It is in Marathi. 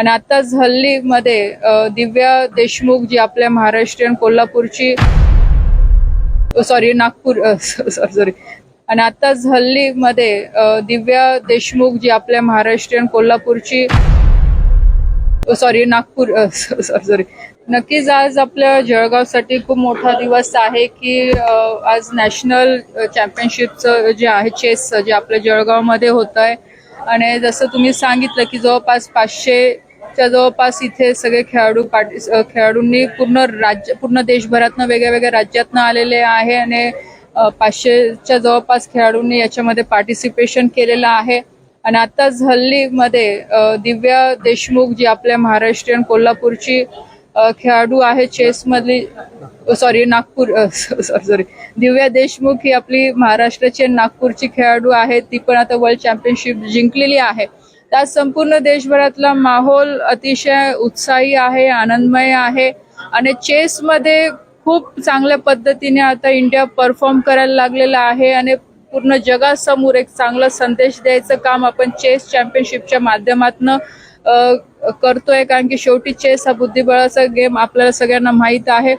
आणि आताच हल्लीमध्ये दिव्या देशमुख जी आपल्या महाराष्ट्रीयन कोल्हापूरची सॉरी नागपूर सॉरी सॉरी आणि आताच हल्लीमध्ये दिव्या देशमुख जी आपल्या महाराष्ट्रीयन कोल्हापूरची सॉरी नागपूर सॉरी सॉरी नक्कीच आज आपल्या जळगावसाठी खूप मोठा दिवस आहे की आज नॅशनल चॅम्पियनशिपचं जे आहे चेस जे आपल्या जळगावमध्ये होत आहे आणि जसं तुम्ही सांगितलं की जवळपास पाचशे त्या जवळपास इथे सगळे खेळाडू पार्टी खेळाडूंनी पूर्ण राज्य पूर्ण देशभरातनं वेगळ्या वेगळ्या राज्यातनं आलेले आहे आणि पाचशेच्या जवळपास खेळाडूंनी याच्यामध्ये पार्टिसिपेशन केलेलं आहे. आणि आताच हल्लीमध्ये दिव्या देशमुख जी आपल्या महाराष्ट्रीयन कोल्हापूरची खेळाडू आहे चेसमधली sorry Nagpur sorry sorry Divya Deshmukh ही आपली महाराष्ट्राची नागपूरची खेळाडू आहे. ती पण आता वर्ल्ड चॅम्पियनशिप जिंकलेली आहे. त्यात संपूर्ण देशभरातला माहोल अतिशय उत्साही आहे आनंदमय आहे आणि चेसमध्ये खूप चांगल्या पद्धतीने आता इंडिया परफॉर्म करायला लागलेला आहे आणि पूर्ण जगासमोर एक चांगला संदेश द्यायचं काम आपण चेस चॅम्पियनशिपच्या माध्यमातून करतोय. कारण की शेवटी चेस हा बुद्धिबळाचा गेम आपल्याला सगळ्यांना माहीत आहे.